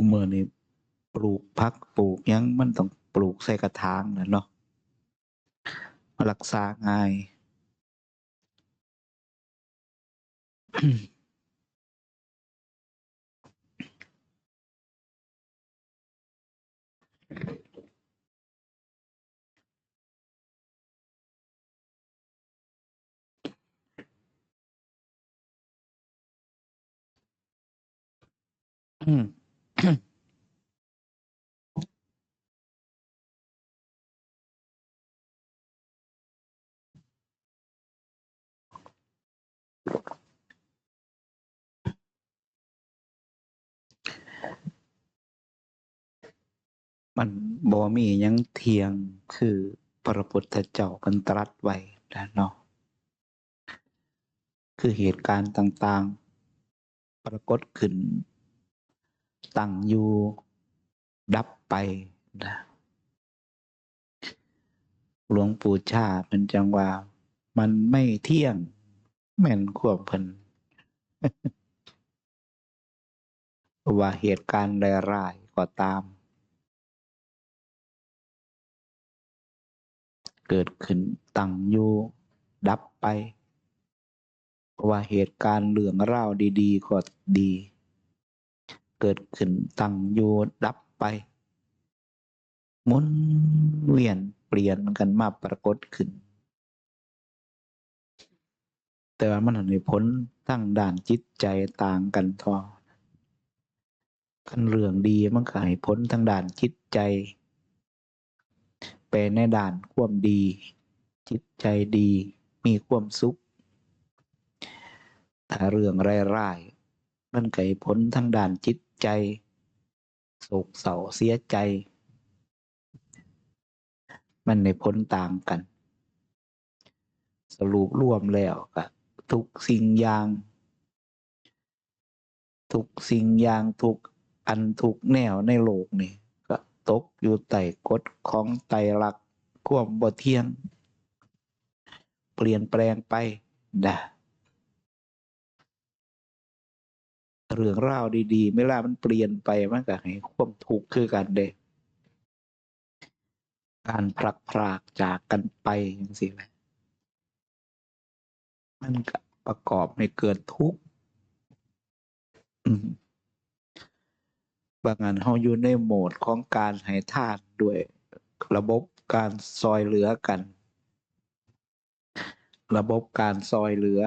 คุมือนี่ปลูกพักปลูกยังมันต้องปลูกใส่กระถางนะเนาะมารักษาง่าย อืม มันบ่มียังเทียงคือพระพุทธเจ้ากันตรัสไว้นะเนาะคือเหตุการณ์ต่างๆ ปรากฏขึ้น ตั้งอยู่ดับไปนะหลวงปู่ชาเป็นจังว่ามันไม่เที่ยง แม่นควบเพิ่นว่าเหตุการณ์ร้ายๆก็ตาม เกิดขึ้นตั้งอยู่ดับไป ว่าเหตุการณ์เรื่องราดี ๆ ก็ดี เกิดขึ้นตั้งอยู่ดับไปหมุนเวียนเปลี่ยนกันมาปรากฏขึ้น แต่ว่ามันให้ผลทั้งด้านจิตใจต่างกันทอคันเรื่องดีมันก็ให้ผลทางด้านจิตใจไปในด้านความดี จิตใจดีมีความสุขถ้าเรื่องร้ายๆมันก็ให้ผลทางด้านจิต ใจโศกเศร้าเสียใจ มันในผลต่างกัน สรุปรวมแล้วก็ทุกสิ่งอย่าง ทุกสิ่งอย่างทุกอันทุกแนวในโลกนี่ก็ตกอยู่ใต้กฎของไตรลักษณ์ความบ่เที่ยง เปลี่ยนแปลงไปนะ เรื่องราวดีๆไม่ล่ามันเปลี่ยนไปมันก็ให้ความทุกข์คือกันเด้การพลักพรากจากกันไปจังซี่แหละมันประกอบให้เกิดทุกข์บางอันเฮาอยู่ในโหมดของการให้ทานด้วย ระบบการซอยเหลือกัน ระบบการซอยเหลือ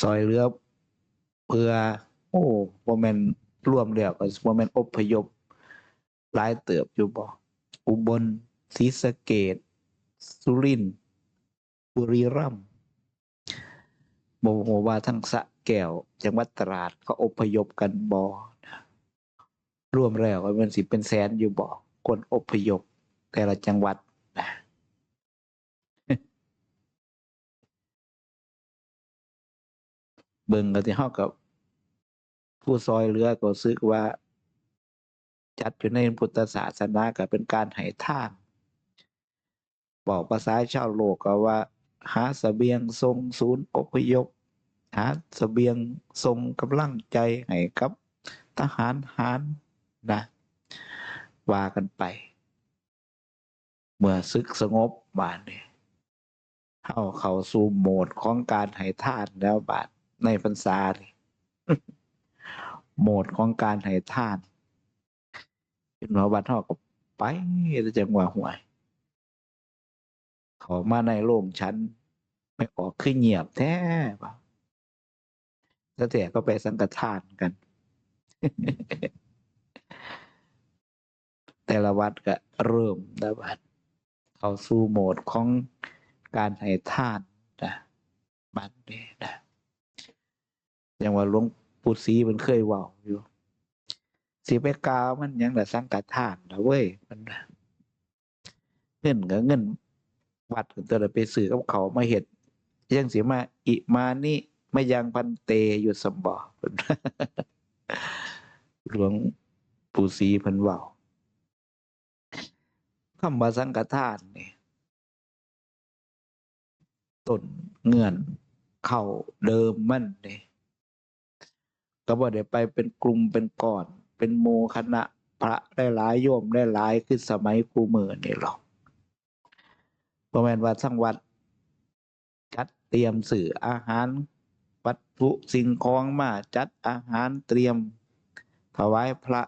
ซอยเหลือ เพื่อ โอ้บ่แม่นรวมแล้วก็บ่แม่นอพยพหลายเติบอยู่บ่อุบลศรีสะเกษสุรินทร์บุรีรัมย์บ่ฮู้ว่าทั้งสะแก้วจังหวัดตราดเขาอพยพกันบ่นะรวมแล้วก็มันสิเป็นแสนอยู่บ่คนอพยพแต่ละจังหวัดนะ เบิ่งก็สิเฮากับผู้ซอยเหลือก็รู้สึกว่า จัดอยู่ในพุทธศาสนาก็เป็นการให้ทานบอกภาษาชาวโลกก็ว่า หาเสบียงส่งศูนย์อพยพ หาเสบียงส่งกำลังใจให้กับ ทหารหารนะว่ากันไป เมื่อศึกสงบบาดนี้เข้าเข้าสู่โหมดของการให้ทานแล้วบาด ในพรรษาโหมดของการให้ทานเป็นหัวบัดเฮาก็ไปจังหวะห่วย เขามาในโรงชั้น ไม่ออกขึ้นเงียบแท้ป่ะแล้วแต่ก็ไปสังฆทานกัน แต่ละวัดก็เริ่มแล้วัดเข้าสู่โหมดของการให้ทานนะบัดนี้นะ อย่างว่าหลวงปู่ศรีมันเคยว้าอยู่สิไปกล่ามันยังแต่สังฆทานนะเว้ยมันเงินก็เงินวัดก็ตัวละไปซื้อกับเขามาเฮ็ดยังเสิมาอิมานี่มายังพันเตอยู่สมบ่เพิ่นหลวงปู่ศรีพิ่นว้าคำว่าสังฆทานนี่ต้นเงื่อน เข้าเดิมมันนี่ ก็บ่ได้ไปเป็นกลุ่มเป็นก่อน เป็นโมคณะพระได้หลายโยมได้หลายขึ้นสมัยกูมือนี่หรอกประมาณว่าทั้งวัดจัดเตรียมสื่ออาหาร วัตถุสิ่งของมาจัดอาหารเตรียม ถวายพระ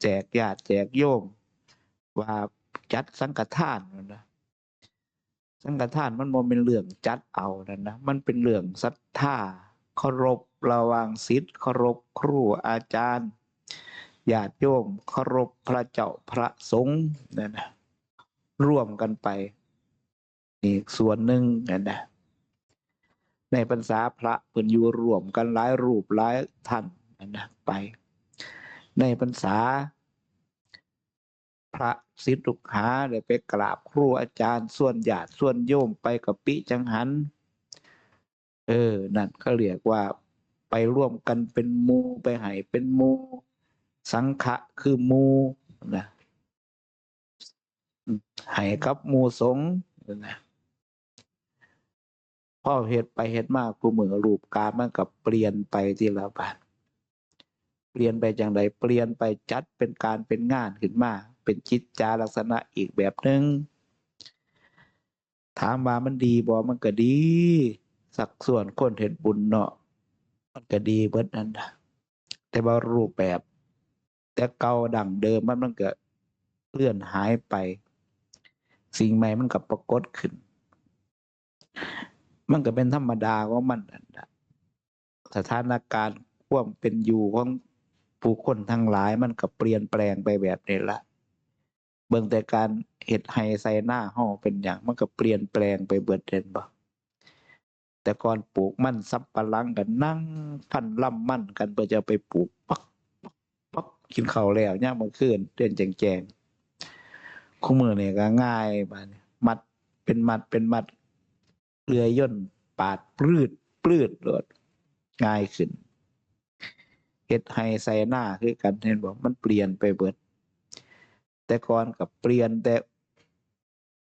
แจกญาติแจกโยม ว่าจัดสังฆทานนั่นนะสังฆทานมันบ่เป็นเรื่องจัดเอานั่นนะมันเป็นเรื่องศรัทธาเคารพ ระว่างศิษย์เคารพครูอาจารย์ญาติโยมเคารพพระเจ้าพระสงฆ์นั่นนะร่วมกันไป อีกส่วนหนึ่งนั่นนะในพรรษาพระเพิ่นอยู่ร่วมกันหลายรูปหลายท่านนั่นนะไป ในพรรษา พระศิษย์ลูกหาได้ไปกราบครูอาจารย์ ส่วนญาติส่วนโยมไปกับปิจังหัน เออ นั่นเขาเรียกว่า ไปร่วมกันเป็นมูไปให้เป็นมู สังฆะคือมูนะอืมให้กับมูสงนะพ่อเหตุไปเหตุมากกูมือรูปกามันกับเปลี่ยนไปทีละบาทเปลี่ยนไปจังใดเปลี่ยนไปจัดเป็นการเป็นงานขึ้นมา เป็นจิตจาลักษณะอีกแบบหนึง่งถามว่ามันดีบ่มันก็ดี สักส่วนคนเห็นบุญเนาะ มันก็ดีเบิดนั่นนะแต่ว่ารูปแบบ แต่เก่าดั่งเดิมมันมันก็เลื่อนหายไป สิ่งใหม่มันก็ปรากฏขึ้น มันก็เป็นธรรมดาของมันนั่นนะสถานการณ์ความเป็นอยู่ของผู้คนทั้งหลายมันก็เปลี่ยนแปลงไปแบบนี้ละเบิ่งแต่การเห็ดไฮใส่หน้าห้อเป็นอย่างมันก็เปลี่ยนแปลงไปเบิดเด่นบ่ แต่ก่อนปลูกมันซับปะหลังกันนั่งพันล่ำมันกันเพื่อจะไปปลูกปักปักปักกินข้าวแล้วย่ามมื่อคืนเดินแจงแจงคู่มือเนี่ยก็ง่ายบาดนี้มัดเป็นมัดเป็นมัดเรือย่นปาดปลืดปลืดโลดง่ายขึ้นเฮ็ดไฮใส่หน้าคือกันเห็นบอกมันเปลี่ยนไปเบิด แต่ก่อนกับเปลี่ยนแต่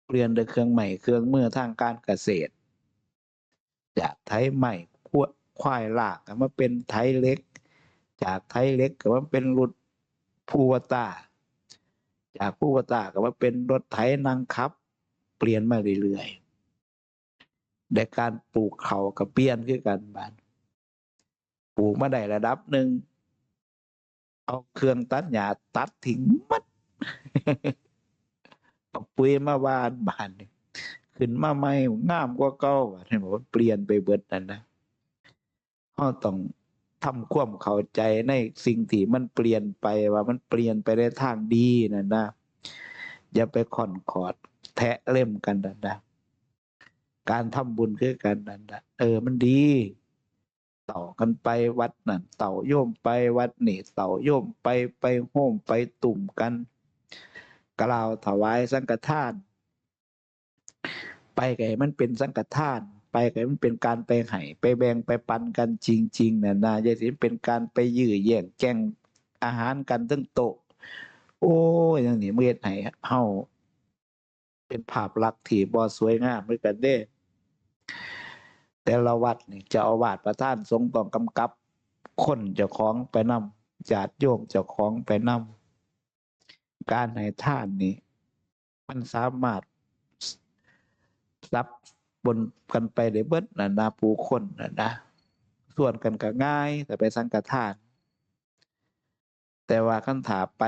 เปลี่ยนแต่เครื่องใหม่เครื่องมือทางการเกษตร จากไถใหม่ขั้วควายลากก็มาเป็นไถเล็ก จากไถเล็กก็มาเป็นรถพูวตา จากพูวตาก็มาเป็นรถไถนางคับ เปลี่ยนมาเรื่อยๆแต่การปลูกเขาวก็เปลี่ยนคือกันบานปลูกมาได้ระดับหนึ่งเอาเครื่องตัดหญ้าตัดทิ้งมัดเอาปุ๋ยมาวานบานนี่ ขึ้นมาใหม่งามกว่าเก่าว่าเห็นบอกว่าเปลี่ยนไปเบิดนั่นนะเราต้องทำความเข้าใจในสิ่งที่มันเปลี่ยนไปว่ามันเปลี่ยนไปในทางดีนั่นนะอย่าไปค่อนขอดแทะเล่มกันนั่นนะการทำบุญคือกันนั่นนะเออมันดีเต่ากันไปวัดนั่นเต่าโยมไปวัดนี่เต่าโยมไปไปโฮมไปตุ่มกัน กล่าวถวายสังฆทาน ไปไก่มันเป็นสังฆทาน ไปไก่มันเป็นการไปให้ไปแบ่งไปปันกันจริงๆนะนะย่าสิเป็นการไปยื้อแย่งแจ้งอาหารกันตั้งโต๊ะโอ้ยอย่างนี้เมื่อไหร่เฮาเป็นภาพลักษณ์ที่บ่สวยงามเหมือนกันเด้ แต่ละวัดนี่จะเอาวาดประท่านทรงต้องกำกับ คนเจ้าของไปนำญาติโยมเจ้าของไปนำการให้ท่านนี่มันสามารถ รับบนกันไปได้เบิดนะนะผู้คนนะนะส่วนกันก็ง่ายแต่ไปสังฆทาน แต่ว่าคันถาไป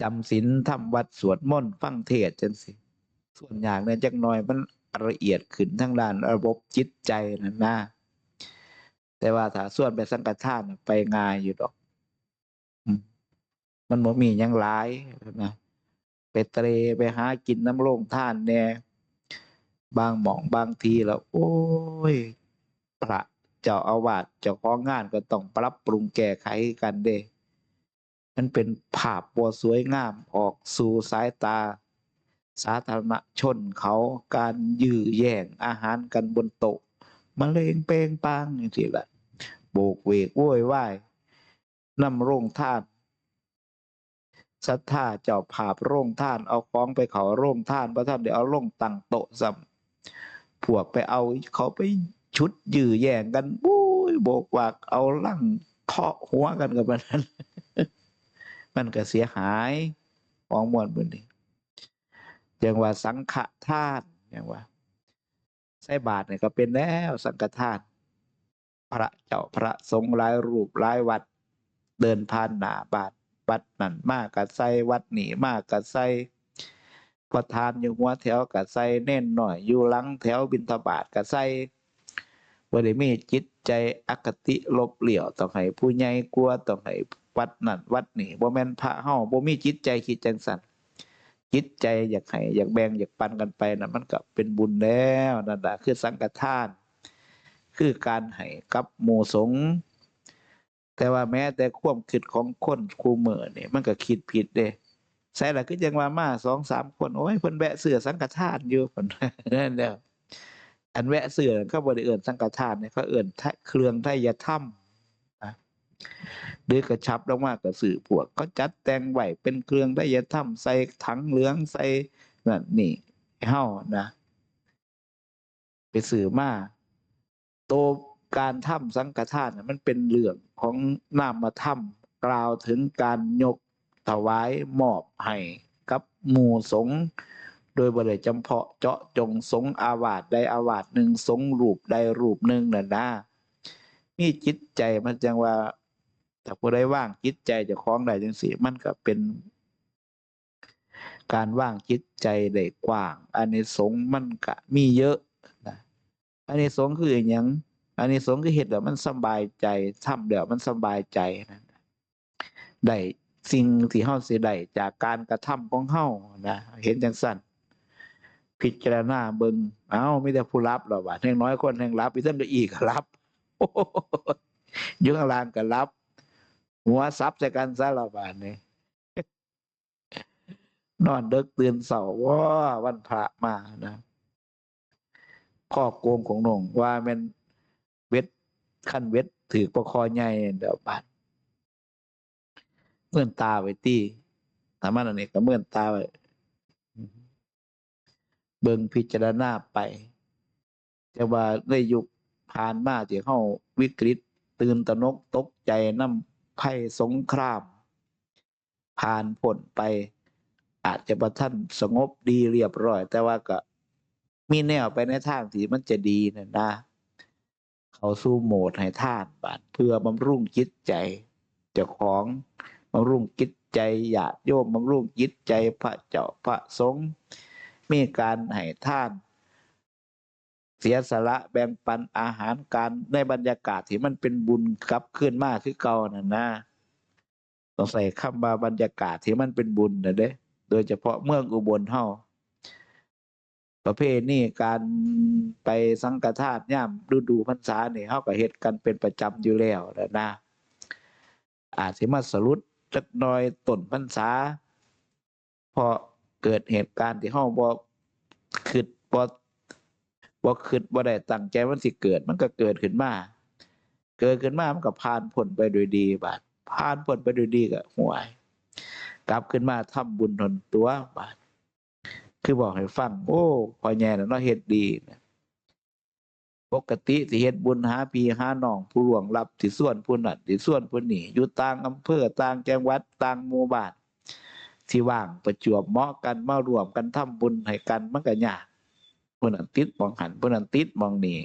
จำศีลทำวัดสวดมนต์ฟังเทศจังสิ ส่วนอย่างเนี่ยจักหน่อยมันละเอียดขึ้นทั้งด้านระบบจิตใจนั่นนะแต่ว่าถ้าส่วนไปสังฆทานไปง่ายอยู่ดอกมมันบ่มีหยังหลายนะ เตรไปหากินน้ำโรงท่านแน่บางหมองบางทีแล้ว โอ้ย พระเจ้าอาวาสเจ้าของงานก็ต้องปรับปรุงแก้ไขกันเด้มันเป็นภาพบัวสวยงามออกสู่สายตา สาธารณชนเขาการยื้อแย่งอาหารกันบนโต๊ะมะเร็งเปงปางอย่างที่ละโบกเวกโวยวายนำโรงท่าน ศรัทธาเจ้าภาพโรงท่านเอาของไปเขาโรงท่านพระท่านเดี๋ยวเอาลงตั้งโต๊ะซ้ำพวกไปเอาเขาไปชุดยื้อแย่งกันบุ้ยโบกวากเอาลั่งเคาะหัวกันกับมันนั้น มันก็เสียหายของมวลบุญนี่อย่างว่าสังฆทานอย่างว่าใส่บาทเนี่ยก็เป็นแล้วสังฆทาน พระเจ้าพระสงฆ์หลายรูปหลายวัด เดินผ่านหน้าบาท วัดนั่นมากกับใส่วัดนี่มากกับใส่ประธานอยู่หัวแถวกับใส่เน่นหน่อย อยู่หลังแถวบิณฑบาตกับใส่บ่ได้มีจิตใจอคติลบเหลี่ยวต้องให้ผู้ใหญ่กลัวต้องให้วัดนั่นวัดนี่บ่แม่นพระเฮาบ่มีจิตใจคิดจังซั่นจิตใจอยากให้อยากแบ่งอยากปันกันไปน่ะมันก็เป็นบุญแล้วนั่นน่ะคือสังฆทาน คือการให้กับหมู่สงฆ์ แต่ว่าแม้แต่ความคิดของคนคูเมือนี่มันก็คิดผิดเด้ใส่ละคือจังว่ามาสองสามคนโอ้ยเพิ่นแวะเสือสังฆทานอยู่เพิ่นนั่นแหล้วอันแวะเสือเขาบ่ได้เอิ้นสังฆทานเนี่ยเขาเอิ้นเครื่องไทยธรรมนะหรือกระชับลงมาก็สื่อพวกเขาจัดแต่งไวเป็นเครื่องไทยธรรมใส่ถังเหลืองใส่นั่นนี่ให้เฮานะ ไปสื่อมาโต การทำสังฆทานน่ะมันเป็นเรื่องของนามธรรมกล่าวถึงการยกถวายมอบให้กับหมู่สงฆ์โดยบริจำเพาะเจาะจงสงอาวาสใดอาวาสหนึ่งสงรูปใดรูปหนึ่งน่ะนะมีจิตใจมันจังว่าถ้าผู้ใดว่างจิตใจจะคล้องได้จังสิมันก็เป็นการว่างจิตใจได้กว้างอันนี้สงมันก็มีเยอะนะอันนี้สงคืออหยัง อันนี้สงส์คือเห็ดแล้วมันสบายใจทำแล้วมันสบายใจนะได้สิ่งที่เฮาสิได้จากการกระทำของเฮานะเห็นจังสั่นพิจารณาเบิงเอ้ามีแต่ผู้รับหรอวะแห่งน้อยคนแห่งรับอีกท่านก็อีกรับโอ้โหอยู่ข้างล่างก็รับ หัวซับใส่กันซะละบาดนี้นอนเดึกตื่นเสาว่าวันพระมานะข้อโกงของหนงว่ามัน ขั้นเวทถือประคอใหญ่เดี๋ยวบาดเมื่อนตาไว้ตีสามารถอันนี้ก็เมื่อนตาไว้เบิ่งพิจารณาไป แต่ว่าในยุคผ่านมาที่เข้าวิกฤต ตื่นตระหนกตกใจน้ำภัยสงคราม ผ่านผลไป อาจจะประท่านสงบดีเรียบร้อย แต่ว่าก็มีแนวไปในทางที่มันจะดีนะนะ เขาสู้โหมดให้ท่านบาดเพื่อบำรุงจิตใจเจ้าของบำรุงจิตใจญาติโยมบำรุงจิตใจพระเจ้าพระสงฆ์มีการให้ท่าน เสียสละแบ่งปันอาหารการในบรรยากาศที่มันเป็นบุญกลับขึ้นมากคือเก่าน่ะนะต้องใส่คำว่าบรรยากาศที่มันเป็นบุญนะเด้ โดยเฉพาะเมืองอุบลเฮา ประเภทนี้การไปสังฆทานย่ำฤดูพรรษาเนี่ยเขาก็เฮ็ดกันเป็นประจำอยู่แล้วนะนะ อาจสิมาสรุปจักน่อยต้นพรรษา พอเกิดเหตุการณ์ที่เฮาบ่คิดบ่บ่คิดบ่ได้ตั้งใจมันสิเกิด มันก็เกิดขึ้นมา เกิดขึ้นมามันก็ผ่านพ้นไปโดยดีบาดผ่านพ้นไปโดยดีก็ห่วย กลับขึ้นมาทำบุญทนตัวบาด คือบอกให้ฟัง โอ้พอแย่แล้วเนาะเฮ็ดดีปกติสิเฮ็ดบุญหาพี่หาน้อง ผู้หลวงรับที่ส่วนผู้นั้นที่ส่วนผู้นี้อยู่ต่างอำเภอต่างจังหวัดต่างหมู่บ้านที่ว่างประจวบเหมาะกันมารวมกันทำบุญให้กันมันก็ยากผู้นั้นติดมองหันผู้นั้นติดมองนี่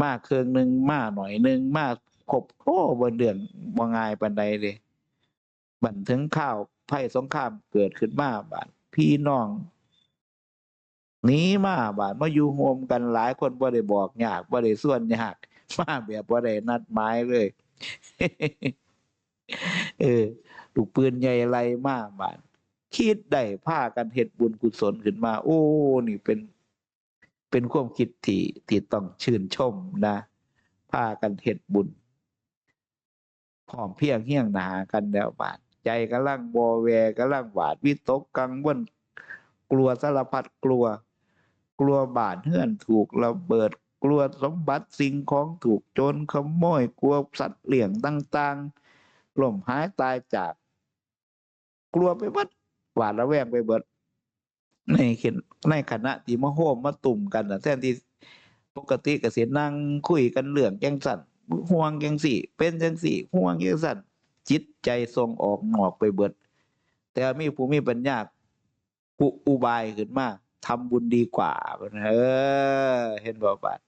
มาเครื่องหนึ่งมาหน่อยหนึ่งมาครบโอ้บ่เดือนบ่ง่ายปานใดเด้บันถึงข้าวภัยสงครามเกิดขึ้นมาบาดพี่น้อง หนีมาบาดมาอยู่โฮมกันหลายคนบ่ได้บอกยากบ่ได้ส่วนยากมาแบบบ่ได้นัดหมายเลย เออลูกปืนใหญ่ไรมาบาดคิดได้พากันเฮ็ดบุญกุศลขึ้นมา โอ้ นี่เป็น เป็นความคิดที่ที่ต้องชื่นชมนะพากันเฮ็ดบุญพร้อมเพรียงเฮี้ยงหนากันแล้วบาดใจกำลังบอแวกำลังหวาดวิตกกังวลกลัวสารพัดกลัว กลัวบาดเฮือนถูกระเบิด กลัวสมบัติสิ่งของถูกโจรขโมย กลัวสัตว์เลี้ยงต่างๆล่มหายตายจาก กลัวไปหมดหวาดระแวงไปเบิดในเข็นในคณะที่มาโฮมมาตุ่มกันนะแทนที่ปกติก็สินั่งคุยกันเรื่องแจงสั่นห่วงจังสี่ เป็นจังสี่ห่วงจังสั่นจิตใจทรงออกนอกไปเบิด แต่มีผู้มีปัญญาอุอุบายขึ้นมา ทำบุญดีกว่าเออเห็นบ่บาด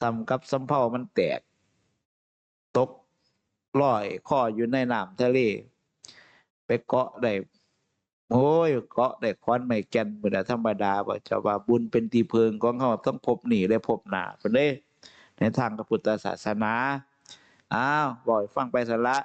สำกับสำเภามันแตก ตกลอยข้ออยู่ในน้ำทะเล ไปเกาะได้โอ้ยเกาะได้ควันไม่แก่นบ่ได้ธรรมดาบ่จ้าว่าบุญเป็นที่พึงของเฮาต้องพบหนีและพบหนาเพิ่นเด้ในทางพระพุทธศาสนา อ้าวบ่ให้ฟังไปซะละ